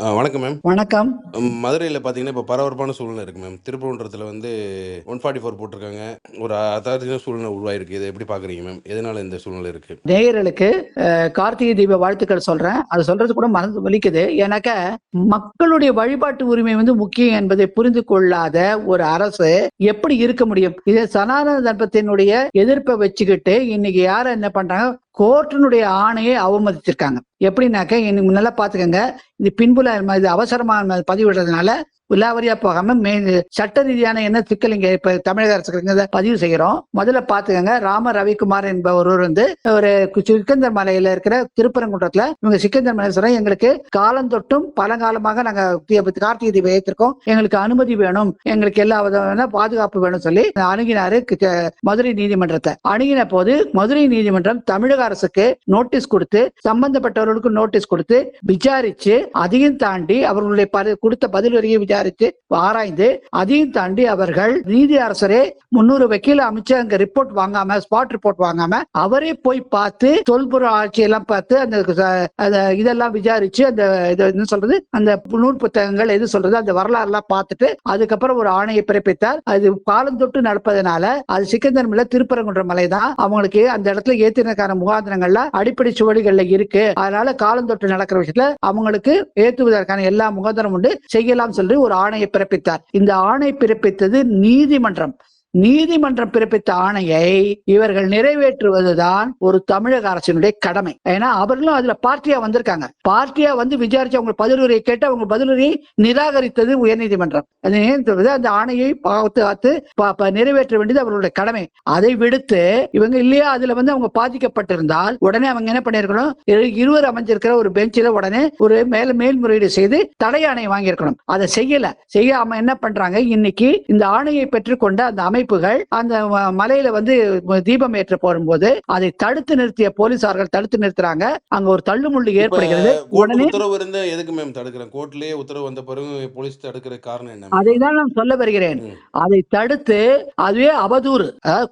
வணக்கம் மேம். வணக்கம். மதுரையில் பார்த்தீங்கன்னா இப்போ பரபரப்பான சூழ்நிலை இருக்குது மேம். திருப்பூன்றத்தில் வந்து ஒன் ஃபார்ட்டி ஃபோர் போட்டிருக்காங்க. ஒரு அத்தாரிட்டியான சூழ்நிலை உருவாயிருக்கு. இதை எப்படி பார்க்குறீங்க மேம்? எதனால இந்த சூழ்நிலை இருக்குது நேயர்களுக்கு கார்த்திகை தீப வாழ்த்துக்கள் சொல்றேன். அது சொல்றது கூட மனது வலிக்குது. ஏன்னாக்க மக்களுடைய வழிபாட்டு உரிமை வந்து முக்கியம் என்பதை புரிந்து கொள்ளாத ஒரு அரசு எப்படி இருக்க முடியும்? இது சனாதன தர்மத்தினுடைய எதிர்ப்பை வச்சுக்கிட்டு இன்னைக்கு யார என்ன பண்றாங்க? கோர்ட்டினுடைய ஆணையை அவமதிச்சிருக்காங்க எப்படின்னாக்க இன்னைக்கு முன்னெல்லாம் பாத்துக்கோங்க இது பின்புல இது அவசரமா பதிவிடுறதுனால விலாவரியா போகாம மே சட்ட ரீதியான என்ன சிக்கல் இங்க இப்ப தமிழக அரசுக்கு பதிவு செய்யறோம். முதல்ல பாத்துக்கங்க ராம ரவிக்குமார் என்பவர் வந்து ஒரு சிக்கந்தர் மலையில இருக்கிற திருப்பரங்குன்றத்துல இவங்க சிக்கந்தர் மலை சொல்ற எங்களுக்கு காலந்தொட்டும் பழங்காலமாக நாங்க கார்த்திகை தீபம் ஏற்றிருக்கோம் எங்களுக்கு அனுமதி வேணும். எங்களுக்கு எல்லா விதமான பாதுகாப்பு வேணும் சொல்லி அணுகினாரு மதுரை நீதிமன்றத்தை. அணுகின போது மதுரை நீதிமன்றம் தமிழக அரசுக்கு நோட்டீஸ் கொடுத்து சம்பந்தப்பட்டவர்களுக்கு நோட்டீஸ் கொடுத்து விசாரிச்சு அதையும் தாண்டி அவர்களுடைய கொடுத்த பதில் வரையும் விசாரித்து ஆராய்ந்து அதையும் தாண்டி அவர்கள் நீதி அரசரே முன்னூறு வக்கீல் அமைச்சு அங்க ரிப்போர்ட் வாங்காம ஸ்பாட் ரிப்போர்ட் வாங்காம அவரே போய் பார்த்து தொல்புற ஆட்சி எல்லாம் பார்த்து அந்த இதெல்லாம் விசாரிச்சு அந்த இது என்ன சொல்றது அந்த நூல் புத்தகங்கள் எது சொல்றது அந்த வரலாறு எல்லாம் பார்த்துட்டு அதுக்கப்புறம் ஒரு ஆணையை பிறப்பித்தார். அது காலந்தொட்டு நடப்பதனால அது சிக்கந்தர் திருப்பரங்குன்ற மலை தான். அவங்களுக்கு அந்த இடத்துல ஏத்தினக்கான முகாந்திரங்கள்ல அடிப்படை சுவடிகள்ல இருக்கு. அதனால காலந்தொட்டு நடக்கிற விஷயத்துல அவங்களுக்கு ஏத்துவதற்கான எல்லா முகாந்திரம் உண்டு. செய்யலாம் சொல்லி ஒரு ஆணையை பிறப்பித்தார். இந்த ஆணை பிறப்பித்தது நீதிமன்றம். நீதிமன்றம் பிறப்பித்த ஆணையை இவர்கள் நிறைவேற்றுவதுதான் ஒரு தமிழக அரசினுடைய கடமை. ஏன்னா அவர்களும் அதுல பார்ட்டியா வந்திருக்காங்க. பார்ட்டியா வந்து விசாரிச்சு அவங்க பதிலுரையை கேட்டு அவங்க பதிலுரையை நிராகரித்தது உயர்நீதிமன்றம் அந்த ஆணையை பார்த்து பார்த்து நிறைவேற்ற வேண்டியது அவர்களுடைய கடமை. அதை விடுத்து இவங்க இல்லையா? அதுல வந்து அவங்க பாதிக்கப்பட்டிருந்தால் உடனே அவங்க என்ன பண்ணிருக்கணும் இருவர் அமைஞ்சிருக்கிற ஒரு பெஞ்சில உடனே ஒரு மேல மேல்முறையீடு செய்து தடை ஆணையை வாங்கியிருக்கணும். அதை செய்யல. செய்யாம என்ன பண்றாங்க? இன்னைக்கு இந்த ஆணையை பெற்றுக்கொண்ட அந்த அமை அமைப்புகள் அந்த மலையில வந்து தீபம் ஏற்ற போகும்போது அதை தடுத்து நிறுத்திய போலீசார்கள் தடுத்து நிறுத்துறாங்க. அங்க ஒரு தள்ளுமுள்ளு ஏற்படுகிறது. உடனே உத்தரவு இருந்தால் எதுக்கு மேம் தடுக்கிறேன்? கோர்ட்லேயே உத்தரவு வந்த பிறகு போலீஸ் தடுக்கிற காரணம் என்ன? அதை தான் நான் சொல்ல வருகிறேன். அதை தடுத்து அதுவே அவதூறு.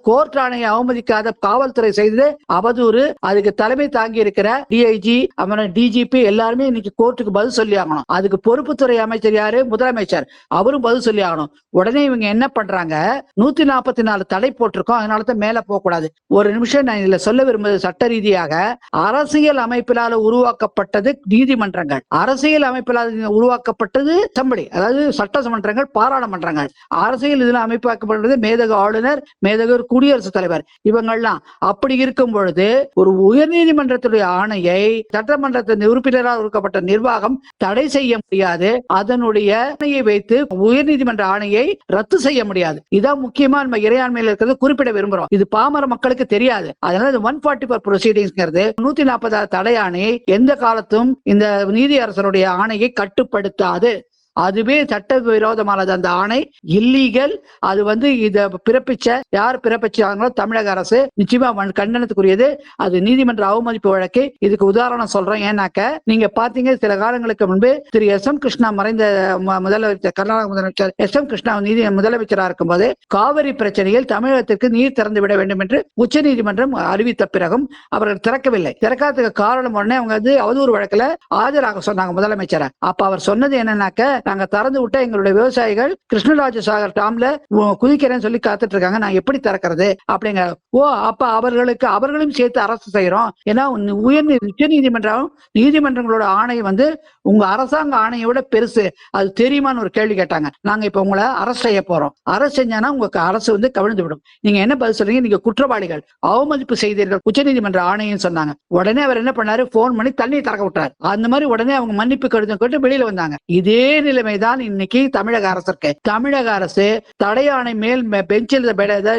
கோர்ட் ஆணையை அவமதிக்காத காவல்துறை செய்தது அவதூறு. அதுக்கு தலைமை தாங்கி இருக்கிற டிஐஜி அப்புறம் டிஜிபி எல்லாருமே இன்னைக்கு கோர்ட்டுக்கு பதில் சொல்லி ஆகணும். அதுக்கு பொறுப்புத்துறை அமைச்சர் யாரு? முதலமைச்சர். அவரும் பதில் சொல்லி ஆகணும். உடனே இவங்க என்ன பண்றாங்க? நூத்தி நூத்தி நாற்பத்தி நாலு தடை போட்டிருக்கோம். அதனால தான் மேல போக கூடாது. ஒரு நிமிஷம் நான் இதுல சொல்ல விரும்புவது சட்ட ரீதியாக அரசியல் அமைப்பிலால உருவாக்கப்பட்டது நீதிமன்றங்கள். அரசியல் அமைப்பிலால் உருவாக்கப்பட்டது சம்படி அதாவது சட்டமன்றங்கள் பாராளுமன்றங்கள். அரசியல் இதில் அமைப்பாக்கப்படுறது மேதக ஆளுநர் மேதக குடியரசுத் தலைவர் இவங்கள்லாம். அப்படி இருக்கும் பொழுது ஒரு உயர்நீதிமன்றத்துடைய ஆணையை சட்டமன்றத்தின் உறுப்பினரால் இருக்கப்பட்ட நிர்வாகம் தடை செய்ய முடியாது. அதனுடைய ஆணையை வைத்து உயர்நீதிமன்ற ஆணையை ரத்து செய்ய முடியாது. இதான் முக்கிய முக்கியமா நம்ம இறையாண்மையில இருக்கிறது குறிப்பிட விரும்புறோம். இது பாமர மக்களுக்கு தெரியாது. அதனால ஒன் ஃபார்ட்டி ஃபோர் ப்ரொசீடிங்ஸ்ங்கிறது நூத்தி நாற்பதாவது தடை ஆணையை எந்த காலத்தும் இந்த நீதி அரசருடைய ஆணையை கட்டுப்படுத்தாது. அதுவே சட்ட விரோதமானது அந்த ஆணை இல்லீகல் அது வந்து இதை பிறப்பிச்ச யார் பிறப்பிச்சாங்களோ தமிழக அரசு. நிச்சயமா வன்- கண்டனத்துக்குரியது. அது நீதிமன்ற அவமதிப்பு வழக்கு இதுக்கு உதாரணம் சொல்றேன். ஏன்னாக்க நீங்க பாத்தீங்க சில காலங்களுக்கு முன்பு திரு எஸ் எம் கிருஷ்ணா மறைந்த முதலமைச்சர் கர்நாடக முதலமைச்சர் எஸ் எம் கிருஷ்ணா நீதி முதலமைச்சராக இருக்கும்போது காவிரி பிரச்சனையில் தமிழகத்திற்கு நீர் திறந்து விட வேண்டும் என்று உச்ச நீதிமன்றம் அறிவித்த பிறகும் அவர்கள் திறக்கவில்லை. திறக்காததுக்கு காரணம் உடனே அவங்க வந்து அவதூறு வழக்குல ஆஜராக சொன்னாங்க முதலமைச்சரை. அப்ப அவர் சொன்னது என்னன்னாக்க நாங்க திறந்து விட்ட எங்களுடைய விவசாயிகள் கிருஷ்ணராஜ சாகர் டாம்ல குதிக்கிறேன்னு சொல்லி காத்துட்டு இருக்காங்க. நான் எப்படி திறக்கிறது? அப்படிங்க. ஓ அப்ப அவர்களுக்கு அவர்களும் சேர்த்து அரசு செய்யறோம் ஏன்னா உயர் உச்ச நீதிமன்றம் நீதிமன்றங்களோட ஆணை வந்து உங்க அரசாங்க ஆணையோட விட பெருசு. அது தெரியுமான்னு ஒரு கேள்வி கேட்டாங்க. நாங்க இப்ப உங்களை அரசு செய்ய போறோம். அரசு செஞ்சானா உங்க அரசு வந்து கவிழ்ந்து விடும். நீங்க என்ன பதில் சொல்றீங்க? நீங்க குற்றவாளிகள். அவமதிப்பு செய்தீர்கள். உச்சநீதிமன்ற ஆணையம் சொன்னாங்க. உடனே அவர் என்ன பண்ணாரு? போன் பண்ணி தண்ணியை திறக்க விட்டாரு. அந்த மாதிரி உடனே அவங்க மன்னிப்பு கடிதம் கேட்டு வெளியில வந்தாங்க. இதே நிலைமைதான் இன்னைக்கு தமிழக அரசுக்கு தமிழக அரசு தடையாணை மேல் பெஞ்சில்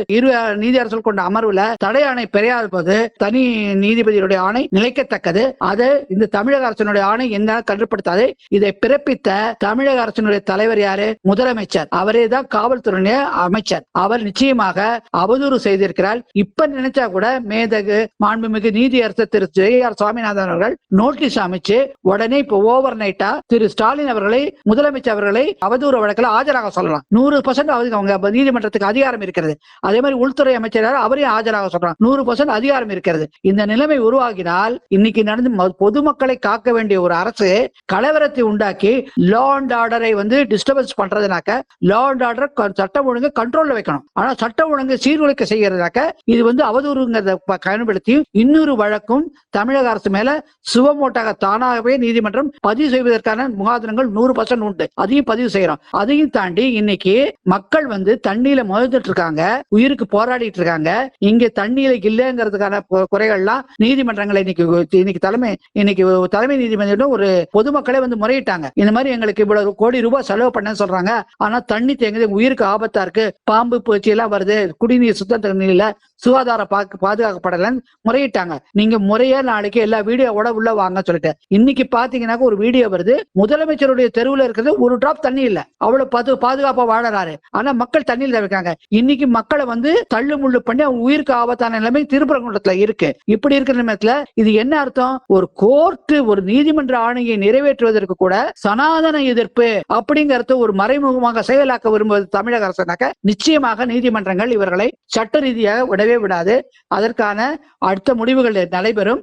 இரு நீதியரசர்கள் கொண்ட அமர்வுல தடையாணை பெரியாத போது தனி நீதிபதியுடைய ஆணை நிலைக்கத்தக்கது. அது இந்த தமிழக அரசினுடைய ஆணை என்ன கட்டுப்படுத்தாது இதை பிறப்பித்த தமிழக அரசினுடைய தலைவர் யாரு? முதலமைச்சர். அவரே தான் காவல்துறை அமைச்சர். அவர் நிச்சயமாக அவதூறு செய்திருக்கிறார். இப்ப நினைச்சா கூட மேதகு மாண்புமிகு நீதியரசர் திரு ஜெய ஆர். சுவாமிநாதன் அவர்கள் நோட்டீஸ் அமைச்சு உடனே இப்ப ஓவர் நைட்டா திரு ஸ்டாலின் அவர்களை முதல் முதலமைச்சர் அவர்களை அவதூறு வழக்கில் ஆஜராக சொல்லலாம். நூறு பர்சன்ட் அவங்க நீதிமன்றத்துக்கு அதிகாரம் இருக்கிறது. அதே மாதிரி உள்துறை அமைச்சர் அவரையும் ஆஜராக சொல்றாங்க நூறு பர்சன்ட் அதிகாரம் இருக்கிறது. இந்த நிலைமை உருவாகினால் இன்னைக்கு நடந்து பொதுமக்களை காக்க வேண்டிய ஒரு அரசு கலவரத்தை உண்டாக்கி லா அண்ட் ஆர்டரை வந்து டிஸ்டர்பன்ஸ் பண்றதுனாக்க லா அண்ட் ஆர்டர் சட்டம் ஒழுங்கு கண்ட்ரோல்ல வைக்கணும். ஆனா சட்டம் ஒழுங்கு சீர்குலைக்க செய்யறதுனாக்க இது வந்து அவதூறுங்கிறத பயன்படுத்தி இன்னொரு வழக்கும் தமிழக அரசு மேல சுவமோட்டாக தானாகவே நீதிமன்றம் பதிவு செய்வதற்கான முகாதனங்கள் நூறு பர்சன்ட் உண்டு. அதையும் பதிவு செய்யறோம். அதையும் தாண்டி இன்னைக்கு மக்கள் வந்து தண்ணியில முதந்துட்டு இருக்காங்க உயிருக்கு போராடிட்டு இருக்காங்க இங்க தண்ணியில இல்லைங்கிறதுக்கான குறைகள்லாம் நீதிமன்றங்களை இன்னைக்கு இன்னைக்கு தலைமை இன்னைக்கு தலைமை நீதிமன்றம் ஒரு பொதுமக்களே வந்து முறையிட்டாங்க. இந்த மாதிரி எங்களுக்கு இவ்வளவு கோடி ரூபாய் செலவு பண்ணேன்னு சொல்றாங்க. ஆனா தண்ணி தேங்குது உயிருக்கு ஆபத்தா இருக்கு. பாம்பு பூச்சி எல்லாம் வருது. குடிநீர் சுத்த தண்ணியில சுகாதார பாக்கு பாதுகாக்கப்படலன்னு முறையிட்டாங்க. நீங்க முறையா நாளைக்கு எல்லா வீடியோவோட உள்ள வாங்க சொல்லிட்டு. இன்னைக்கு பாத்தீங்கன்னாக்க ஒரு வீடியோ வருது. முதலமைச்சருடைய தெருவுல இருக்குது ஒரு டிராப் தண்ணி இல்ல. அவ்வளவு பாது பாதுகாப்பா வாழறாரு. ஆனா மக்கள் தண்ணியில் தவிர்க்காங்க இன்னைக்கு மக்களை வந்து தள்ளு முள்ளு பண்ணி அவங்க உயிருக்கு ஆபத்தான நிலைமை திருப்பரங்குன்றத்துல இருக்கு. இப்படி இருக்கிற நிலையத்துல இது என்ன அர்த்தம்? ஒரு கோர்ட்டு ஒரு நீதிமன்ற ஆணையை நிறைவேற்றுவதற்கு கூட சனாதன எதிர்ப்பு அப்படிங்கறது ஒரு மறைமுகமாக செயலாக்க விரும்புவது தமிழக அரசுனாக்க நிச்சயமாக நீதிமன்றங்கள் இவர்களை சட்ட ரீதியாக விடவே விடாது. அதற்கான அடுத்த முடிவுகள் நடைபெறும்.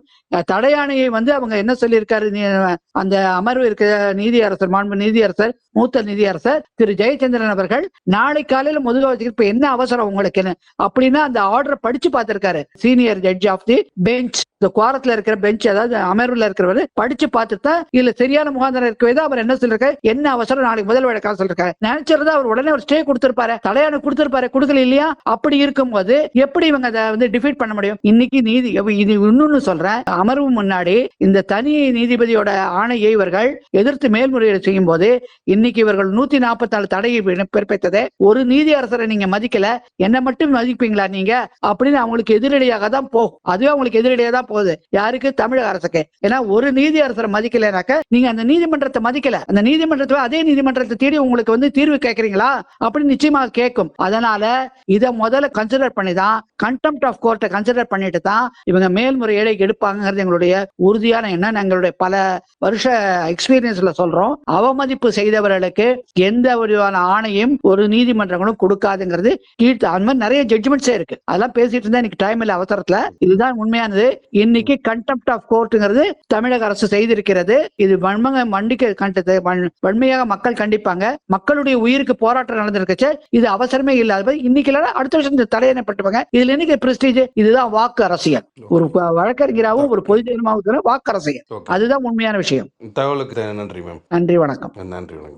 தடையாணையை வந்து அவங்க என்ன சொல்லியிருக்காரு? அந்த அமர்வு இருக்கிற நீதியரசர் மாண்பு நீதி நிதியரசர் மூத்த நிதியரசர் திரு ஜெயச்சந்திரன் அவர்கள் நாளை காலையில முதல்ல வச்சுக்க இப்ப என்ன அவசரம் உங்களுக்குன்னு அப்படின்னா அந்த ஆர்டர் படிச்சு பார்த்திருக்காரு. Senior judge of the bench இந்த குவாரத்துல இருக்கிற பெஞ்ச் அதாவது அமர்வுல இருக்கிறவர் படிச்சு பார்த்து தான் இதுல சரியான முகாந்திரம் இருக்கவே தான் அவர் என்ன சொல்லிருக்காரு என்ன அவசரம்? நாளைக்கு முதல் வழக்காக சொல்லிருக்காரு நினைச்சிருந்தா அவர் உடனே ஒரு ஸ்டே கொடுத்திருப்பாரு. தடையான கொடுத்திருப்பாரு. கொடுக்கல இல்லையா? அப்படி இருக்கும்போது எப்படி இவங்க அதை வந்து டிஃபீட் பண்ண முடியும்? இன்னைக்கு நீதி இது இன்னொன்னு சொல்றேன். அமர்வு முன்னாடி இந்த தனி நீதிபதியோட ஆணையை இவர்கள் எதிர்த்து மேல்முறையீடு செய்யும் போது இன்னைக்கு இவர்கள் நூத்தி நாற்பத்தி நாலு தடையை பிற- ஒரு நீதி அரசரை நீங்க மதிக்கல. என்ன மட்டும் மதிப்பீங்களா நீங்க? அப்படின்னு அவங்களுக்கு எதிரடியாக தான் போகும். அதுவே அவங்களுக்கு எதிரடியாக தான் போகுது. யாருக்கு? தமிழக அரசுக்கு. ஏன்னா ஒரு நீதி அரசரை மதிக்கலைனாக்க நீங்க அந்த நீதிமன்றத்தை மதிக்கல. அந்த நீதிமன்றத்தை அதே நீதிமன்றத்தை தேடி உங்களுக்கு வந்து தீர்வு கேட்கறீங்களா? அப்படின்னு நிச்சயமாக கேட்கும். அதனால இத முதல்ல கன்சிடர் பண்ணி தான் கண்டெம்ட் ஆஃப் கோர்ட்டை கன்சிடர் பண்ணிட்டு தான் இவங்க மேல்முறையீடை எடுப்பாங்கிறது எங்களுடைய உறுதியான எண்ணம். எங்களுடைய பல வருஷ எக்ஸ்பீரியன்ஸ்ல சொல்றோம். அவமதிப்பு செய்தவர்களுக்கு எந்த விதமான ஆணையும் ஒரு நீதிமன்றங்களும் கொடுக்காதுங்கிறது கீழ்த்து அந்த மாதிரி நிறைய ஜட்ஜ்மெண்ட்ஸே இருக்கு. அதெல்லாம் பேசிட்டு இருந்தா எனக்கு டைம் இல்லை அவசரத்துல. இதுதான் உண்மையானது. இன்னைக்கு கண்டெம்ட் ஆஃப் கோர்ட்டுங்கிறது தமிழக அரசு செய்திருக்கிறது. இது வன்மங்க மண்டிக்க கண்டது வன்- வன்மையாக மக்கள் கண்டிப்பாங்க. மக்களுடைய உயிருக்கு போராட்டம் நடந்திருக்குச்சு இது அவசரமே இல்லாத இன்னைக்கு இல்ல அடுத்த வருஷம் இந்த தடையணைப்பட்டுவாங்க இதுல என்னைக்கு பிரஸ்டீஜ் இதுதான் வாக்கு அரசியல். ஒரு வழக்கறிஞராகவும் ஒரு பொதுஜனமாகவும் வாக்கு அரசியல். அதுதான் உண்மையான விஷயம். தகவலுக்கு நன்றி மேம் நன்றி வணக்கம். நன்றி வணக்கம்.